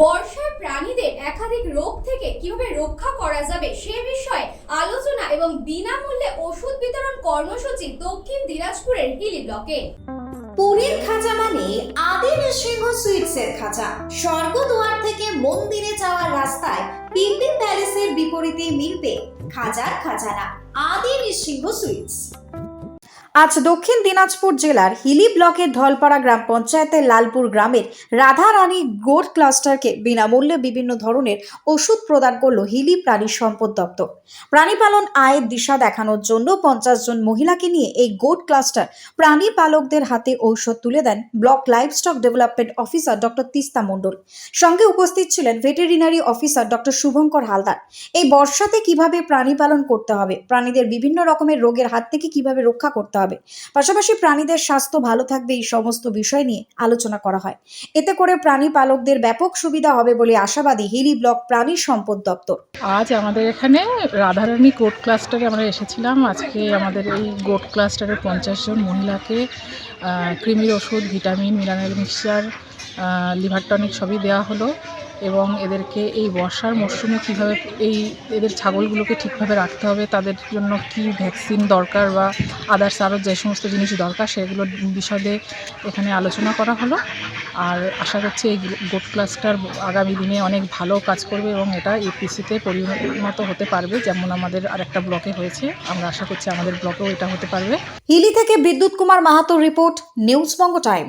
বর্ষায় প্রাণীদের একাধিক রোগ থেকে কীভাবে রক্ষা করা যাবে সে বিষয়ে আলোচনা এবং বিনামূল্যে ওষুধ বিতরণ কর্মসূচি দক্ষিণ দিনাজপুরের হিলি ব্লকে। পুরীর খাঁচা মানে আদি নৃসিংহ সুইটসের খাঁচা। স্বর্গদুয়ার থেকে মন্দিরে যাওয়ার রাস্তায় পিপি প্যালেসের বিপরীতে মিলবে খাজার খাজানা আদি নৃসিংহ সুইটস। আজ দক্ষিণ দিনাজপুর জেলার হিলি ব্লকের ঢলপাড়া গ্রাম পঞ্চায়েতের লালপুর গ্রামের রাধারানী গোট ক্লাস্টারকে বিনামূল্যে বিভিন্ন ধরনের ওষুধ প্রদান করল হিলি প্রাণী সম্পদ দপ্তর। প্রাণী পালন আয়ের দিশা দেখানোর জন্য পঞ্চাশ জন মহিলাকে নিয়ে এই গোট ক্লাস্টার প্রাণী পালকদের হাতে ঔষধ তুলে দেন block livestock development officer doctor Tista Mondal. সঙ্গে উপস্থিত ছিলেন veterinary officer doctor Shubhankar Haldar. এই বর্ষাতে কীভাবে প্রাণী পালন করতে হবে? প্রাণীদের বিভিন্ন রকমের রোগের হাত থেকে কীভাবে রক্ষা করতে হবে? পাশাপাশি প্রাণীদের স্বাস্থ্য ভালো থাকবে এই সমস্ত বিষয় নিয়ে আলোচনা করা হয়। এতে করে প্রাণী পালকদের ব্যাপক সুবিধা হবে বলে আশাবাদী হিলি ব্লক প্রাণী সম্পদ দপ্তর। আজ আমাদের এখানে রাধারানী গোট ক্লাস্টারে আমরা এসেছিলাম। আজকে আমাদের এই গোট ক্লাস্টারের পঞ্চাশ জন মহিলাকে কৃমির ওষুধ, vitamin, mineral mixture liver tonic সবই দেওয়া হলো। এবং এদেরকে এই বর্ষার মরশুমে কীভাবে এই এদের ছাগলগুলোকে ঠিকভাবে রাখতে হবে, তাদের জন্য কি ভ্যাকসিন দরকার বা আদার্স আরও যে সমস্ত জিনিস দরকার সেগুলোর বিশদে এখানে আলোচনা করা হলো। আর আশা করছি এই গোট ক্লাসটার আগামী দিনে অনেক ভালো কাজ করবে এবং এটা এপিসিতে পরিণত হতে পারবে যেমন আমাদের আরেকটা ব্লকে হয়েছে। আমরা আশা করছি আমাদের ব্লকেও এটা হতে পারবে। হিলি থেকে বিদ্যুৎ কুমার মাহাতোর রিপোর্ট, নিউজ বঙ্গ টাইম।